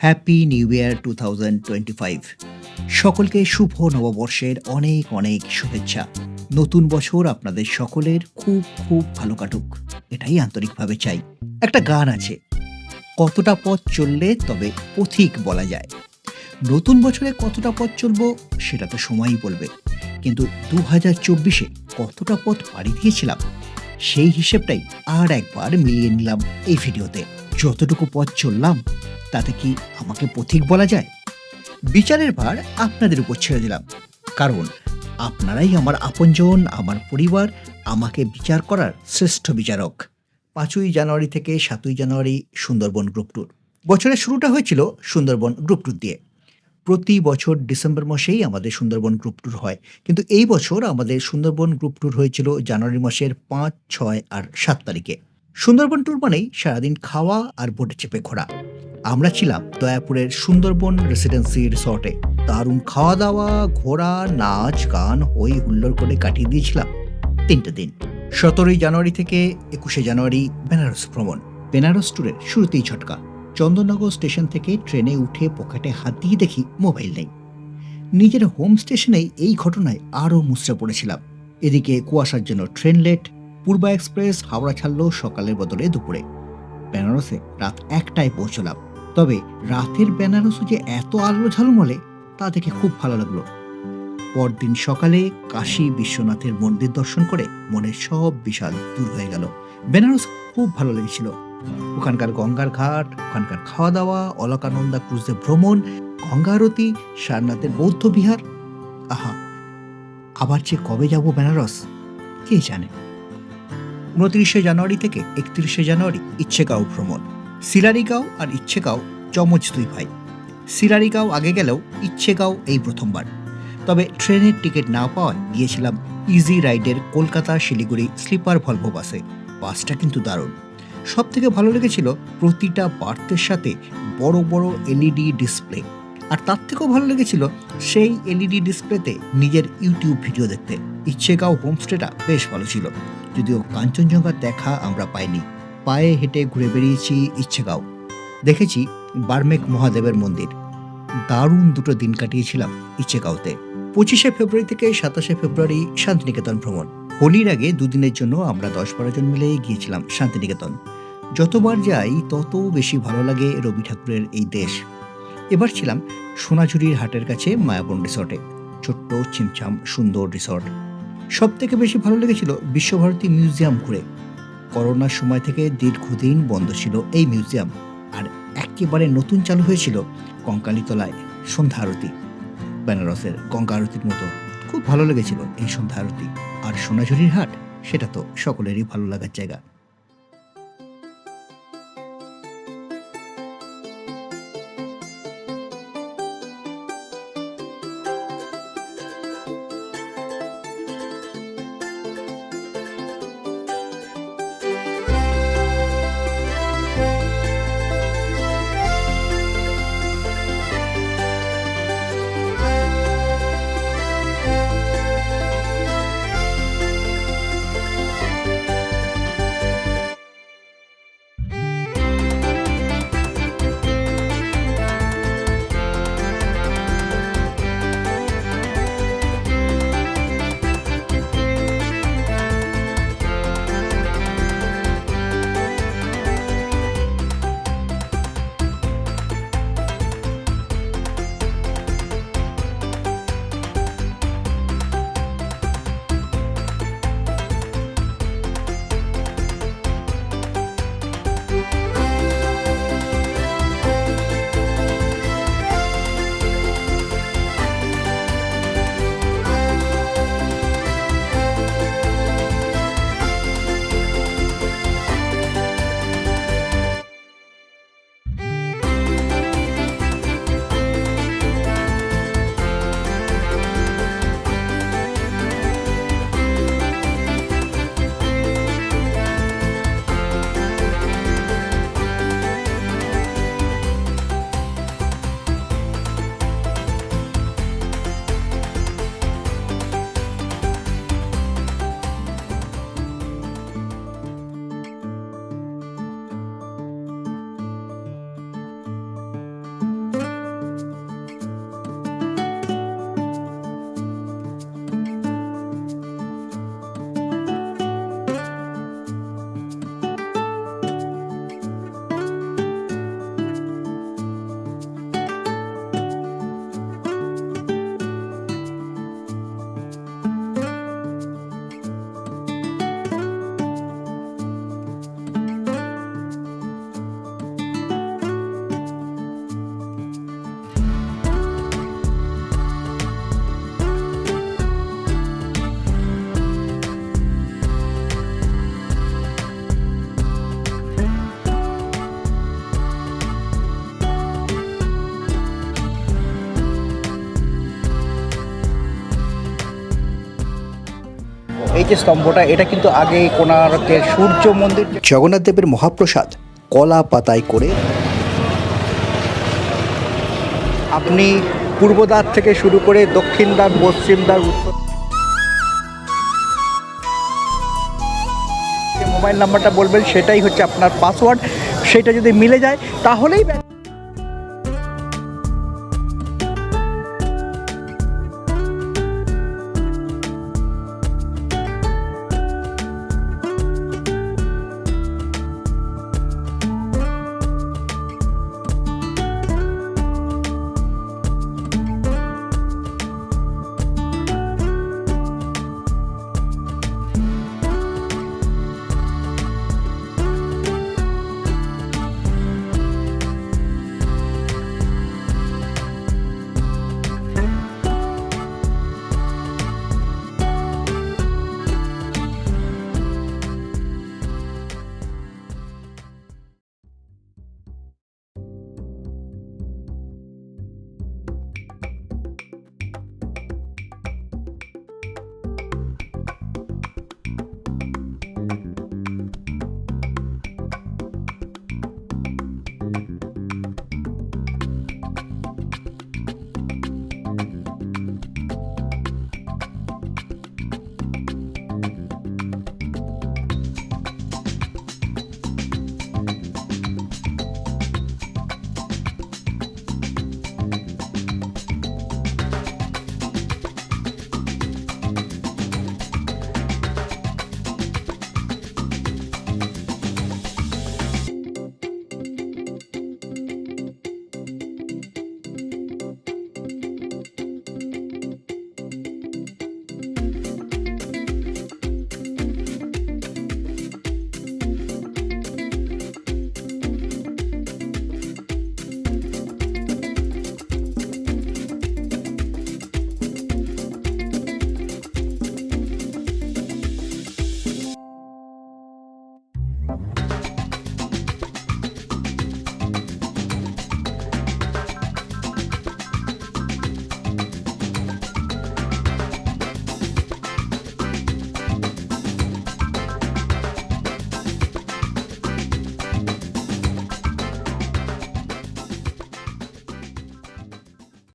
Happy new year two সকলকে শুভ নববর্ষের অনেক অনেক শুভেচ্ছা। নতুন বছর আপনাদের সকলের খুব খুব ভালো কাটুক। এটাই আন্তরিকভাবে চাই। একটা গান আছে, কতটা পথ চললে তবে পথিক বলা যায়। নতুন বছরে কতটা পথ চলবো সেটা তো সময়ই বলবে। কিন্তু দু হাজার চব্বিশে কতটা পথ পাড়ি দিয়েছিলাম, সেই হিসেবটাই আর একবার মিলিয়ে নিলাম এই ভিডিওতে। যতটুকু পথ চললাম তাতে কি আমাকে পথিক বলা যায়? বিচারের ভার আপনাদের উপর ছেড়ে দিলাম। কারণ আপনারাই আমার আপনজন, আমার পরিবার, আমাকে বিচার করার শ্রেষ্ঠ বিচারক। পাঁচই জানুয়ারি থেকে সাতই জানুয়ারি সুন্দরবন গ্রুপ ট্যুর। বছরের শুরুটা হয়েছিল সুন্দরবন গ্রুপ ট্যুর দিয়ে। প্রতি বছর ডিসেম্বর মাসেই আমাদের সুন্দরবন গ্রুপ ট্যুর হয়। কিন্তু এই বছর আমাদের সুন্দরবন গ্রুপ ট্যুর হয়েছিল জানুয়ারি মাসের পাঁচ, ছয় আর সাত তারিখে। সুন্দরবন ট্যুর মানেই সারাদিন খাওয়া আর বোটে চেপে ঘোরা। আমরা ছিলাম দয়াপুরের সুন্দরবন রেসিডেন্সি রিসর্টে দারুণ খাওয়া দাওয়া ঘোরা, নাচ, গান, হই হুল্লোড় করে কাটিয়ে দিয়েছিলাম তিনটে দিন। সতেরোই জানুয়ারি থেকে একুশে জানুয়ারি বেনারস ভ্রমণ। বেনারস ট্যুরের শুরুতেই ঝটকা। চন্দননগর স্টেশন থেকে ট্রেনে উঠে পকেটে হাত দিয়ে দেখি মোবাইল নেই। নিজের হোম স্টেশনেই এই ঘটনায় আরও মুচড়ে পড়েছিলাম। এদিকে কুয়াশার জন্য train late Purba express Howrah ছাড়লো সকালের বদলে দুপুরে। বেনারসে রাত একটায় পৌঁছলাম। তবে রাতের বেনারসও যে এত আলো ঝলমলে, তা দেখে খুব ভালো লাগল। পরদিন সকালে কাশী বিশ্বনাথের মন্দির দর্শন করে মনের সব বিষাদ দূর হয়ে গেল। বেনারস খুব ভালো লেগেছিল। ওখানকার গঙ্গার ঘাট, ওখানকার খাওয়া দাওয়া অলকানন্দা ক্রুজে ভ্রমণ, গঙ্গা আরতি, সারনাথের বৌদ্ধ বিহার। আহা, আবার যে কবে যাব বেনারস, কে জানে? উনত্রিশে জানুয়ারি থেকে একত্রিশে জানুয়ারি ইচ্ছেগাঁও ভ্রমণ। সিলারিগাঁও আর ইচ্ছেগাঁও চমচ দুই ভাই। সিলারিগাঁও আগে গেলেও ইচ্ছেগাঁও এই প্রথমবার। তবে ট্রেনের টিকিট না পাওয়ায় গিয়েছিলাম ইজি রাইডের কলকাতা শিলিগুড়ি স্লিপার ভলভো বাসে। বাসটা কিন্তু দারুণ। সব থেকে ভালো লেগেছিল প্রতিটা বার্থের সাথে বড় বড় এলইডি ডিসপ্লে। আর তার থেকেও ভালো লেগেছিল সেই এলইডি ডিসপ্লেতে নিজের ইউটিউব ভিডিও দেখতে। ইচ্ছেগাঁও হোমস্টেটা বেশ ভালো ছিল। যদিও কাঞ্চনজঙ্ঘার দেখা আমরা পাইনি। পায়ে হেঁটে ঘুরে বেরিয়েছি ইচ্ছেগাঁও। দেখেছি বার্মেক মহাদেবের মন্দির। দারুণ দুটো দিন কাটিয়েছিলাম ইচ্ছেগাঁওতে। পঁচিশে ফেব্রুয়ারি থেকে সাতাশে ফেব্রুয়ারি শান্তিনিকেতন ভ্রমণ। হোলির আগে দুদিনের জন্য আমরা দশ বারো জন মিলে গিয়েছিলাম শান্তিনিকেতন। যতবার যাই, তত বেশি ভালো লাগে রবি ঠাকুরের এই দেশ। এবার ছিলাম সোনাঝুরির হাটের কাছে মায়াবন রিসর্টে, ছোট্ট ছিমছাম সুন্দর রিসর্ট। সব থেকে বেশি ভালো লেগেছিল বিশ্বভারতী মিউজিয়াম ঘুরে। করোনার সময় থেকে দীর্ঘদিন বন্ধ ছিল এই মিউজিয়াম আর একেবারে নতুন চালু হয়েছিল কঙ্কালীতলায় সন্ধ্যা আরতি। বেনারসের গঙ্গা আরতির মতো খুব ভালো লেগেছিল এই সন্ধ্যা আরতি। আর সোনাঝুরির হাট, সেটা তো সকলেরই ভালো লাগার জায়গা। এই যে স্তম্ভটা এটা কিন্তু আগে কোণার্কের সূর্য মন্দির। জগন্নাথ দেবের মহাপ্রসাদ কলা পাতায় করে আপনি পূর্ব দ্বার থেকে শুরু করে দক্ষিণ দ্বার পশ্চিম দ্বার উত্তর যে মোবাইল নাম্বারটা বলবেন সেটাই হচ্ছে আপনার পাসওয়ার্ড। সেটা যদি মিলে যায় তাহলেই